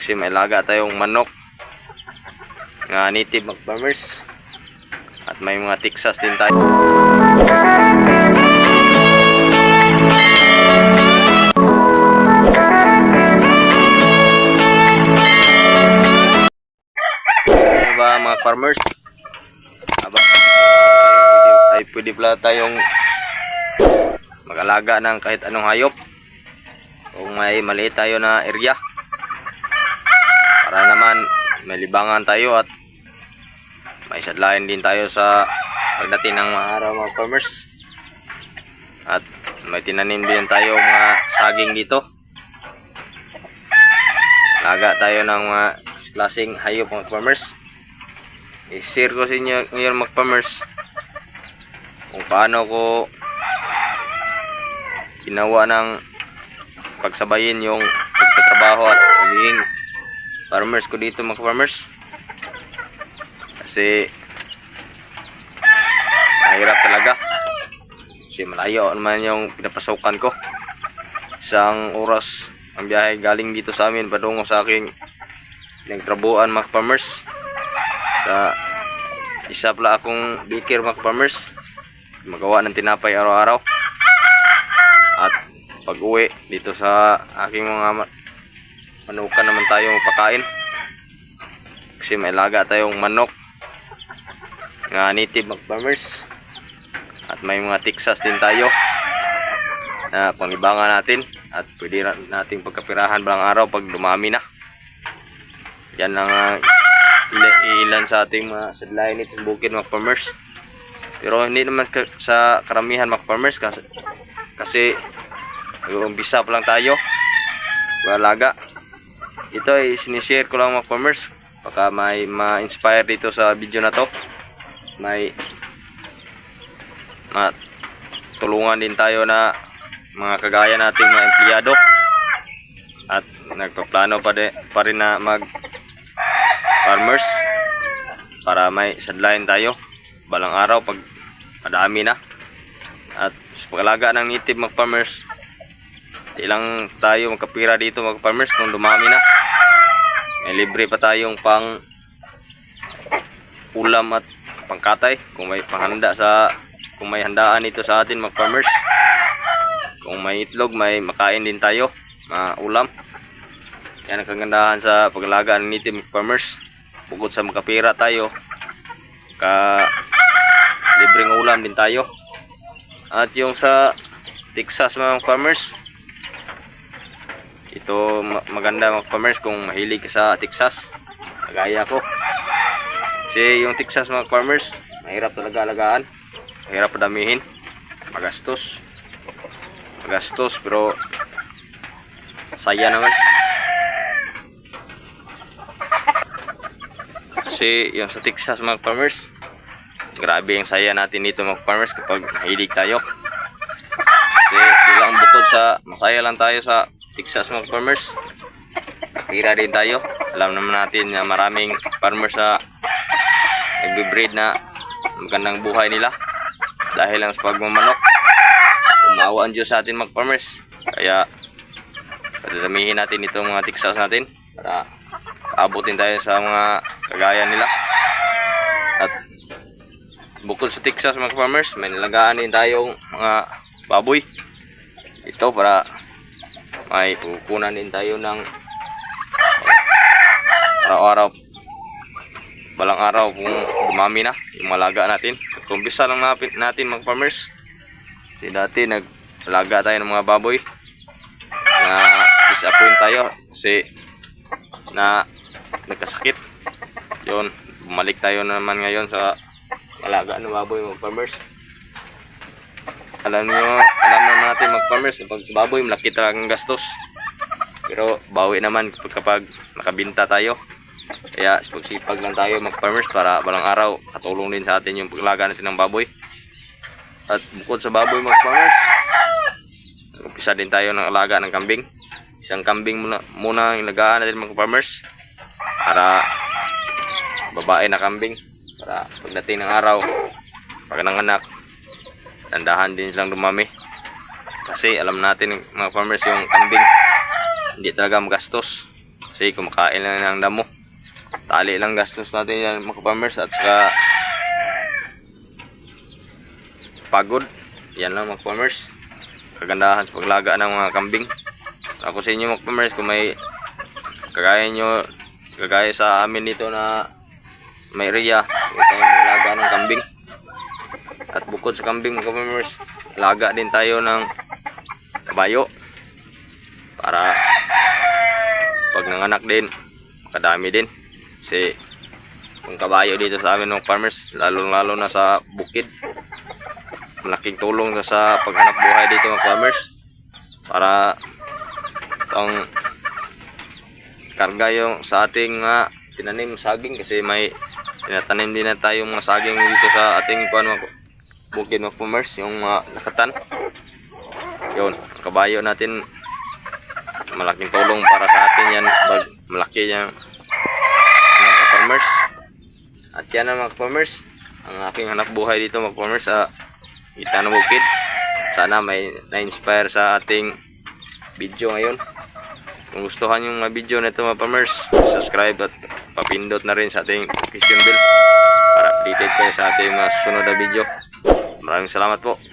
Kasi may laga tayong manok. Nga native mag farmers. At may mga Texas din tayo. Ano mga farmers? Aba, ay pwede pala tayong mag-alaga ng kahit anong hayop kung may maliit tayo na area para naman may libangan tayo at may sadlayan din tayo sa pagdating ng mga araw mga farmers at may tinanim din tayo mga saging dito. Laga tayo ng mga klaseng hayop mga farmers i-share ko sa inyo ngayon mga farmers kung paano ko ginawa ng pagsabayin yung pagtatrabaho at pagiging farmers ko dito mga farmers. Kasi mahirap talaga. Kasi malayo naman yung pinapasukan ko. Isang oras ang biyahe galing dito sa amin padungo sa aking nagtrabuan mga farmers. Sa isa pala akong bikir mga farmers. Magawa ng tinapay araw-araw. At pag uwi dito sa aking mga manukan naman tayo pakain. Kasi may laga tayong manok. Nga native farmers. At may mga Texas din tayo. Na pangibangan natin. At pwede na- nating pagkapirahan balang araw pag dumami na. Yan ang ila- ilan sa ating mga sadlayan nitong bukid mga farmers. Pero hindi naman ka- sa karamihan mga farmers kasi, kasi umpisa pa lang tayo. Walaga ito ay sinishare ko lang mga farmers. Baka may ma-inspire dito sa video na to. May tulungan din tayo na mga kagaya nating mga empleyado. At nagpaplano pa, de, pa rin na mag farmers para may sadlayan tayo. Balang araw pag madami na. At sa pagalaga ng native mga farmers ilang tayo magkapira dito mga farmers kung dumami na may libre pa tayong pang ulam at pangkatay. Kung may panghanda sa kung may handaan ito sa atin mga farmers kung may itlog may makain din tayo mga ulam. Yan ang kagandahan sa pagalaga ng mga farmers. Bukod sa makapira tayo ka libreng ulam din tayo. At yung sa Texas mga farmers ito ma- maganda mga farmers kung mahilig ka sa Texas. Kagaya ko. Kasi yung Texas mga farmers mahirap talaga alagaan. Mahirap padamihin. Magastos. Magastos pero saya naman. Kasi yung sa Texas mga farmers grabe yung saya natin dito mga farmers kapag mahilig tayo. Kasi di lang bukod sa masaya lang tayo sa Texas mga farmers. Tira din tayo. Alam naman natin na maraming farmers sa nagbe-breed na magandang buhay nila. Dahil lang sa pagmamanok umawa ang Diyos sa atin mga farmers. Kaya padadamihin natin itong mga Texas natin para abutin tayo sa mga kagaya nila. At bukod sa Texas mga farmers may nilagaan din tayong mga baboy. Ito para may pupunan din tayo ng araw-araw. Balang araw kung dumami na yung malaga natin. Kumbisa lang natin, mga farmers kasi dati naglaga tayo ng mga baboy. Na disappoint tayo kasi na nagkasakit. Yun bumalik tayo naman ngayon sa alaga ng baboy mga farmers. Alam nyo alam natin mga farmers kapag sa baboy malaki talagang gastos. Pero bawi naman kapag, kapag nakabinta tayo. Kaya pagsipag lang tayo mga farmers para balang araw katulong din sa atin yung paglaga natin ng baboy. At bukod sa baboy mga farmers umpisa din tayo ng alaga ng kambing. Isang kambing muna, muna yung lagaan natin mga farmers para babae na kambing para pagdating ng araw pag nanganak tandahan din silang dumami kasi alam natin mga farmers yung kambing hindi talaga magastos Kasi kumakain lang ng damo. Tali lang gastos natin yan mga farmers at saka pagod. Yan lang mga farmers. Kagandahan sa paglaga ng mga kambing. Ako sa inyo mga farmers kung may kagaya nyo kagaya sa amin dito na may area ito yung maglaga ng kambing at bukod sa kambing mga farmers laga din tayo ng kabayo para pag nanganak din kadami din. Kasi yung kabayo dito sa amin ng farmers lalo lalo na sa bukid. Malaking tulong na sa paghanap buhay dito ng farmers. Para pang karga yung sa ating mga tinanim saging. Kasi may tinatanim din na tayong mga saging dito sa ating mga bukid mga farmers yung mga nakatan yun. ang kabayo natin. Malaking tulong para sa atin yan. Pag malaki yung mga farmers at yan ang mga farmers ang aking hanap buhay dito mga farmers sa Gitna ng Bukid. Sana may na-inspire sa ating video ngayon. Kung gustuhan yung mga video na ito mga farmers subscribe at papindot na rin sa ating notification bell para updated kayo sa ating mga susunod na video. Maraming salamat po